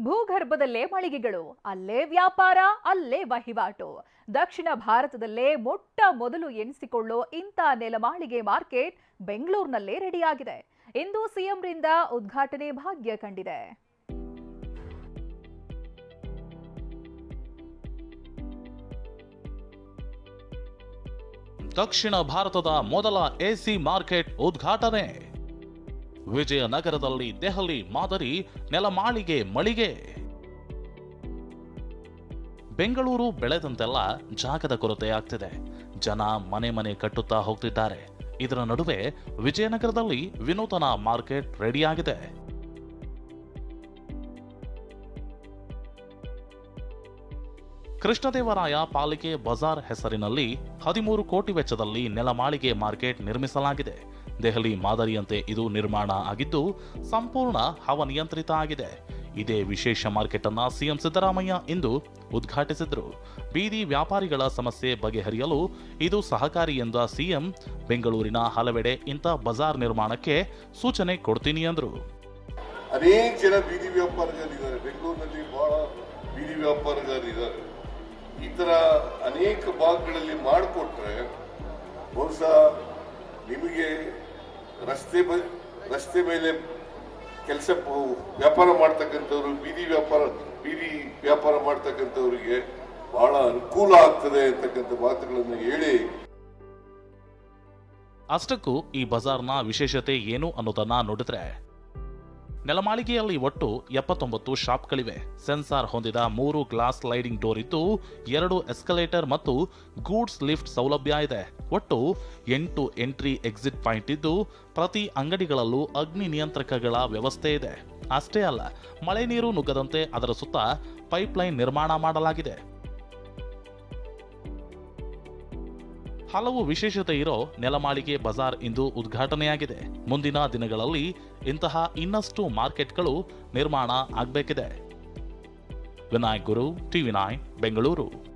ಭೂಗರ್ಭದಲ್ಲೇ ಮಳಿಗೆಗಳು, ಅಲ್ಲೇ ವ್ಯಾಪಾರ, ಅಲ್ಲೇ ವಹಿವಾಟು. ದಕ್ಷಿಣ ಭಾರತದಲ್ಲೇ ಮೊಟ್ಟ ಮೊದಲು ಎನಿಸಿಕೊಳ್ಳೋ ಇಂಥ ನೆಲಮಾಳಿಗೆ ಮಾರ್ಕೆಟ್ ಬೆಂಗಳೂರಿನಲ್ಲೇ ರೆಡಿಯಾಗಿದೆ. ಇಂದು ಸಿಎಂರಿಂದ ಉದ್ಘಾಟನೆ ಭಾಗ್ಯ ಕಂಡಿದೆ. ದಕ್ಷಿಣ ಭಾರತದ ಮೊದಲ ಎಸಿ ಮಾರ್ಕೆಟ್ ಉದ್ಘಾಟನೆ. ವಿಜಯನಗರದಲ್ಲಿ ದೆಹಲಿ ಮಾದರಿ ನೆಲಮಾಳಿಗೆ ಮಳಿಗೆ. ಬೆಂಗಳೂರು ಬೆಳೆದಂತೆಲ್ಲ ಜಾಗದ ಕೊರತೆ ಆಗ್ತಿದೆ. ಜನ ಮನೆ ಮನೆ ಕಟ್ಟುತ್ತಾ ಹೋಗ್ತಿದ್ದಾರೆ. ಇದರ ನಡುವೆ ವಿಜಯನಗರದಲ್ಲಿ ವಿನೂತನ ಮಾರ್ಕೆಟ್ ರೆಡಿಯಾಗಿದೆ. ಕೃಷ್ಣದೇವರಾಯ ಪಾಲಿಕೆ ಬಜಾರ್ ಹೆಸರಿನಲ್ಲಿ ಹದಿಮೂರು ಕೋಟಿ ವೆಚ್ಚದಲ್ಲಿ ನೆಲಮಾಳಿಗೆ ಮಾರ್ಕೆಟ್ ನಿರ್ಮಿಸಲಾಗಿದೆ. ದೆಹಲಿ ಮಾದರಿಯಂತೆ ಇದು ನಿರ್ಮಾಣ ಆಗಿದ್ದು, ಸಂಪೂರ್ಣ ಹವನಿಯಂತ್ರಿತ ಆಗಿದೆ. ಇದೇ ವಿಶೇಷ ಮಾರ್ಕೆಟ್ ಅನ್ನ ಸಿಎಂ ಸಿದ್ದರಾಮಯ್ಯ ಇಂದು ಉದ್ಘಾಟಿಸಿದರು. ಬೀದಿ ವ್ಯಾಪಾರಿಗಳ ಸಮಸ್ಯೆ ಬಗೆಹರಿಯಲು ಇದು ಸಹಕಾರಿ ಎಂದ ಸಿಎಂ, ಬೆಂಗಳೂರಿನ ಹಲವೆಡೆ ಇಂಥ ಬಜಾರ್ ನಿರ್ಮಾಣಕ್ಕೆ ಸೂಚನೆ ಕೊಡ್ತೀನಿ ಅಂದ್ರು. ಅನೇಕ ಜನ ಬೀದಿ ವ್ಯಾಪಾರಿಗಳಿದ್ದಾರೆ. ಬೆಂಗಳೂರಿನಲ್ಲಿ ಬಹಳ ಬೀದಿ ವ್ಯಾಪಾರಿಗಳಿದ್ದಾರೆ. ಈ ತರ ಅನೇಕ ಭಾಗಗಳಲ್ಲಿ ಮಾಡಿಕೊಟ್ರೆ ಬಹುಶಃ ನಿಮಗೆ ರಸ್ತೆ ರಸ್ತೆ ಮೇಲೆ ಕೆಲಸ ವ್ಯಾಪಾರ ಮಾಡ್ತಕ್ಕಂಥವ್ರು, ಬೀದಿ ವ್ಯಾಪಾರ ಬೀದಿ ವ್ಯಾಪಾರ ಮಾಡ್ತಕ್ಕಂಥವ್ರಿಗೆ ಬಹಳ ಅನುಕೂಲ ಆಗ್ತದೆ ಅಂತಕ್ಕಂಥ ಮಾತುಗಳನ್ನು ಹೇಳಿ. ಅಷ್ಟಕ್ಕೂ ಈ ಬಜಾರ್ನ ವಿಶೇಷತೆ ಏನು ಅನ್ನೋದನ್ನ ನೋಡಿದ್ರೆ ನೆಲಮಾಳಿಗೆಯಲ್ಲಿ ಒಟ್ಟು ಎಪ್ಪತ್ತೊಂಬತ್ತು ಶಾಪ್ಗಳಿವೆ. ಸೆನ್ಸಾರ್ ಹೊಂದಿದ ಮೂರು ಗ್ಲಾಸ್ ಸ್ಲೈಡಿಂಗ್ ಡೋರ್ ಇದ್ದು, ಎರಡು ಎಸ್ಕಲೇಟರ್ ಮತ್ತು ಗೂಡ್ಸ್ ಲಿಫ್ಟ್ ಸೌಲಭ್ಯ ಇದೆ. ಒಟ್ಟು ಎಂಟು ಎಂಟ್ರಿ ಎಕ್ಸಿಟ್ ಪಾಯಿಂಟ್ ಇದ್ದು, ಪ್ರತಿ ಅಂಗಡಿಗಳಲ್ಲೂ ಅಗ್ನಿ ನಿಯಂತ್ರಕಗಳ ವ್ಯವಸ್ಥೆ ಇದೆ. ಅಷ್ಟೇ ಅಲ್ಲ, ಮಳೆ ನೀರು ನುಗ್ಗದಂತೆ ಅದರ ಸುತ್ತ ಪೈಪ್ಲೈನ್ ನಿರ್ಮಾಣ ಮಾಡಲಾಗಿದೆ. ಹಲವು ವಿಶೇಷತೆ ಇರೋ ನೆಲಮಾಳಿಗೆ ಬಜಾರ್ ಇಂದು ಉದ್ಘಾಟನೆಯಾಗಿದೆ. ಮುಂದಿನ ದಿನಗಳಲ್ಲಿ ಇಂತಹ ಇನ್ನಷ್ಟು ಮಾರ್ಕೆಟ್ಗಳು ನಿರ್ಮಾಣ ಆಗಬೇಕಿದೆ. Vinayak Guru, T nine, Bengaluru.